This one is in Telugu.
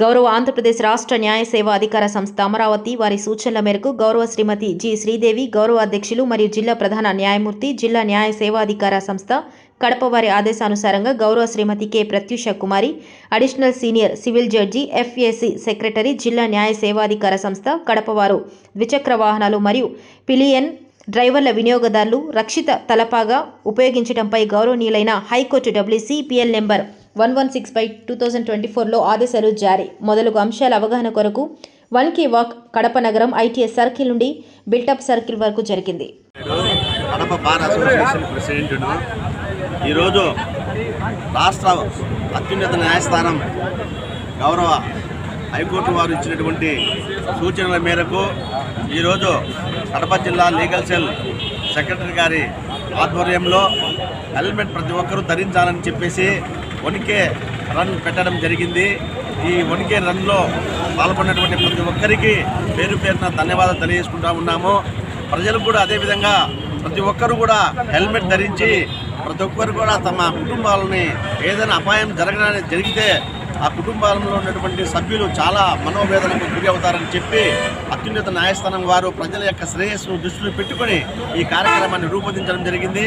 గౌరవ ఆంధ్రప్రదేశ్ రాష్ట్ర న్యాయ సేవా అధికార సంస్థ అమరావతి వారి సూచనల మేరకు గౌరవ శ్రీమతి జి శ్రీదేవి గౌరవ అధ్యక్షులు మరియు జిల్లా ప్రధాన న్యాయమూర్తి జిల్లా న్యాయ సేవాధికార సంస్థ కడప వారి ఆదేశానుసారంగా గౌరవ Shrimati K. Pratyusha Kumari additional senior civil judge FAC secretary జిల్లా న్యాయ సేవాధికార సంస్థ కడపవారు ద్విచక్ర వాహనాలు మరియు పిలియన్ డ్రైవర్ల వినియోగదారులు రక్షిత తలపాగా ఉపయోగించడంపై గౌరవనీయులైన high court WC PL number one one six by two thousand twenty ఫోర్లో ఆదేశాలు జారీ. మొదలగు అంశాల అవగాహన కొరకు వన్ కే వాక్ కడప నగరం ఐటీఎస్ సర్కిల్ నుండి బిల్టప్ సర్కిల్ వరకు జరిగింది. కడప బార్ అసోసియేషన్ ప్రెసిడెంట్ను. ఈరోజు రాష్ట్ర అత్యున్నత న్యాయస్థానం గౌరవ హైకోర్టు వారు ఇచ్చినటువంటి సూచనల మేరకు ఈరోజు కడప జిల్లా లీగల్ సెల్ సెక్రటరీ గారి ఆధ్వర్యంలో హెల్మెట్ ప్రతి ఒక్కరూ ధరించాలని చెప్పేసి వణికే రన్ పెట్టడం జరిగింది. ఈ వణికే రన్లో పాల్గొన్నటువంటి ప్రతి ఒక్కరికి పేరు పేరున ధన్యవాదాలు తెలియజేసుకుంటా ఉన్నాము. ప్రజలు కూడా అదేవిధంగా ప్రతి ఒక్కరు కూడా హెల్మెట్ ధరించి ప్రతి ఒక్కరు కూడా తమ కుటుంబాలని ఏదైనా అపాయం జరగడానికి జరిగితే ఆ కుటుంబాలలో ఉన్నటువంటి సభ్యులు చాలా మనోవేదనకు గురి అవుతారని చెప్పి అత్యున్నత న్యాయస్థానం వారు ప్రజల యొక్క శ్రేయస్సును దృష్టిలో పెట్టుకొని ఈ కార్యక్రమాన్ని రూపొందించడం జరిగింది.